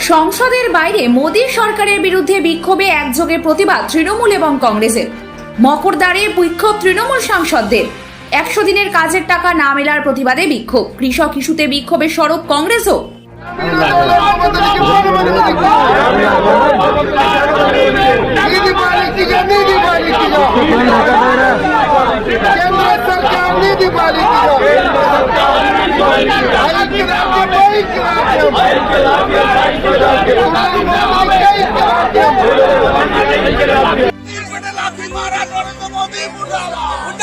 সংসদের বাইরে মোদী সরকারের বিরুদ্ধে বিক্ষোভে একযোগে প্রতিবাদ তৃণমূল এবং কংগ্রেসের। মকরদারে বিক্ষোভ তৃণমূল সাংসদদের। একশো দিনের কাজের টাকা না মেলার প্রতিবাদে বিক্ষোভ। কৃষক ইস্যুতে বিক্ষোভে সরব কংগ্রেসও। Modi মুর্দাবাদ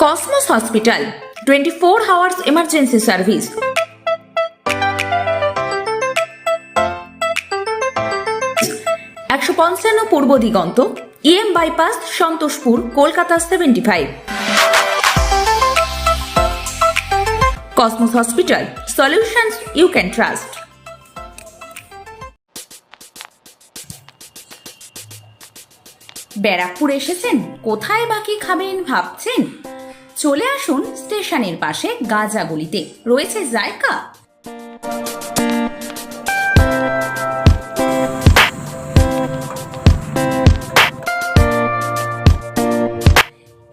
Cosmos hospital twenty four hours emergency service একশো পঞ্চান্ন Purba Diganta EM bypass Santoshpur, Kolkata seventy five Cosmos hospital solutions you can trust Barrackpore এসেছেন? কোথায় বাকি খাবেন ভাবছেন? চলে আসুন স্টেশনের পাশে গাজাগুলিতে রয়েছে জায়গা?